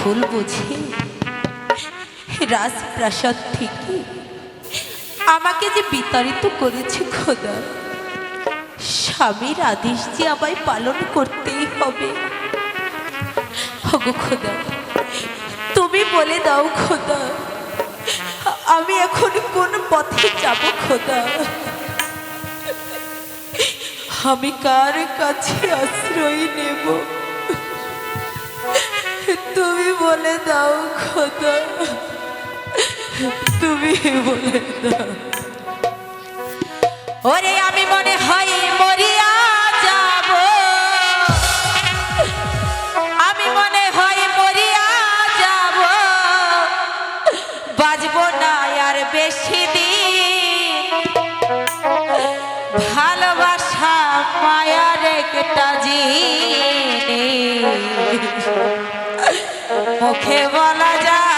ভুল বুঝি? রাজপ্রাসাদ থেকে আমাকে যে বিতাড়িত করেছে খোদা, স্বামীর আদেশ যে আমায় পালন করতেই হবে। হগো খোদা, তুমি বলে দাও খোদা, আমি এখন কোন পথে যাব খোদা? আমি কার কাছে আশ্রয় নেব? তুমি বলে দাও খোদা। তুমি বলে দাও। ওরে আমি মনে হয় মরিয়া যাব। আমি মনে হয় মরিয়া যাব। বাজব না আর বেশি দিন। ভালোবাসা মায়ার একটা জিনিস। মুখে বলা যায়।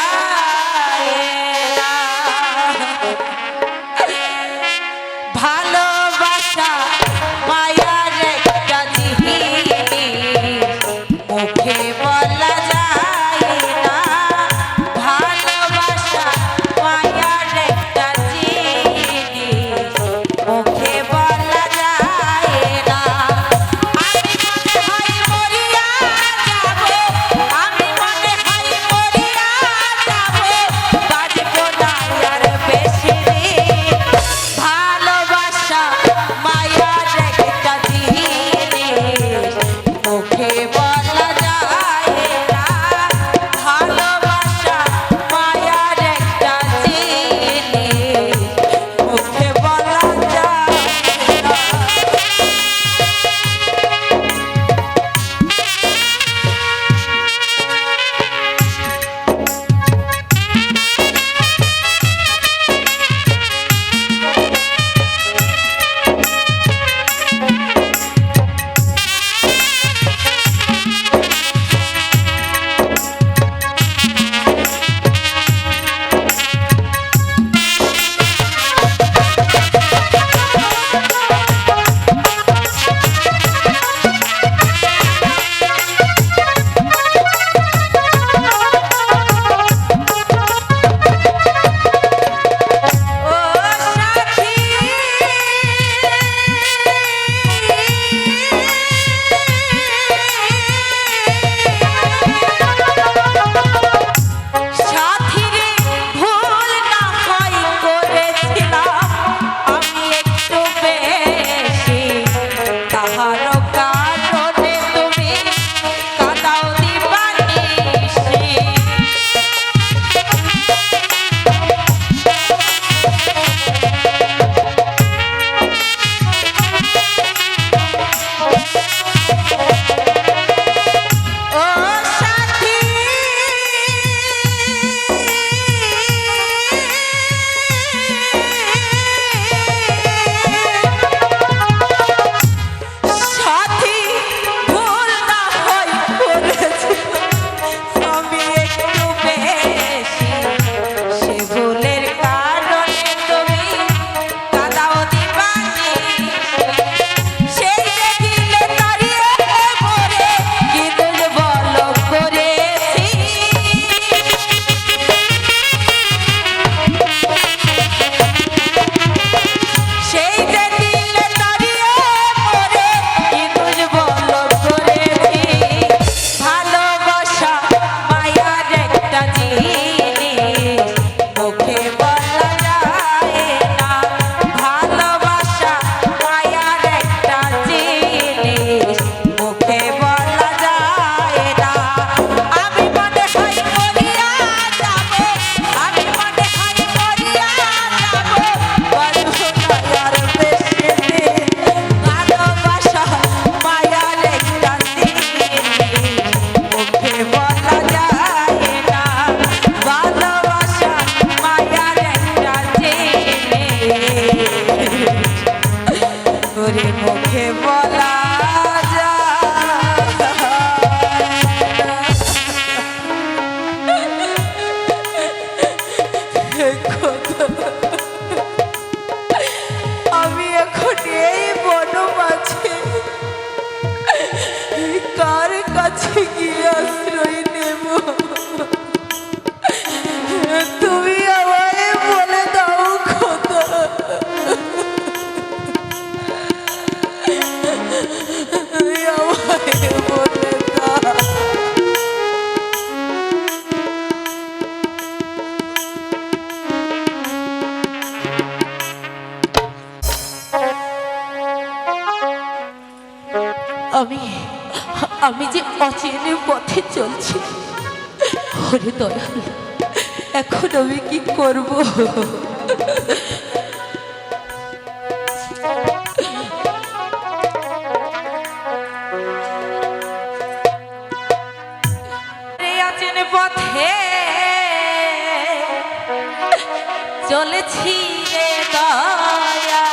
অচেনে পথে চলছি। ওরে দয়াল এখন আমি কি করব? পথে চলেছি দয়া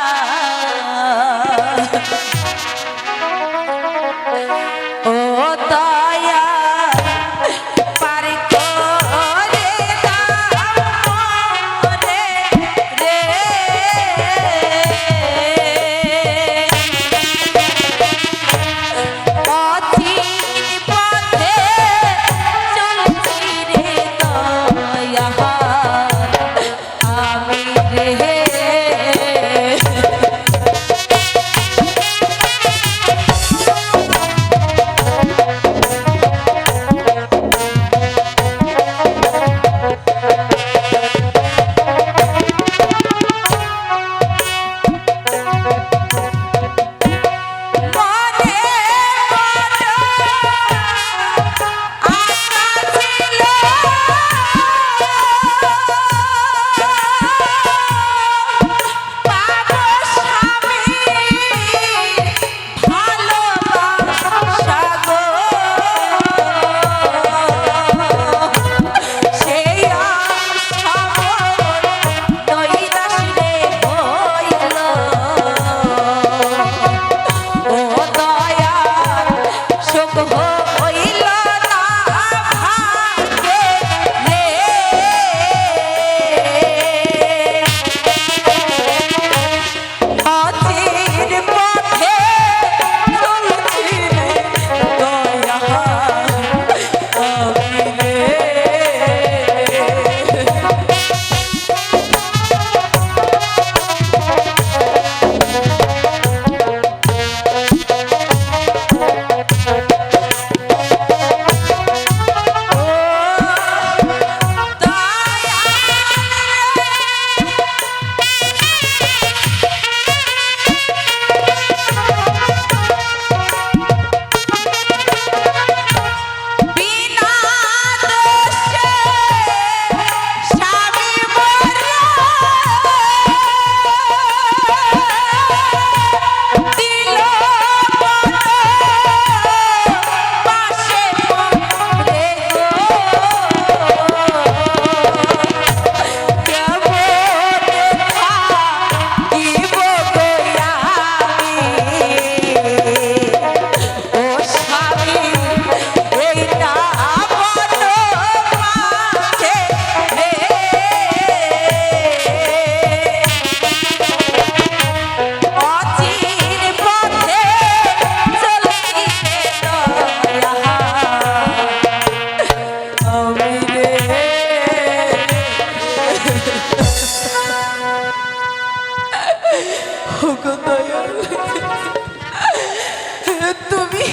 তুমি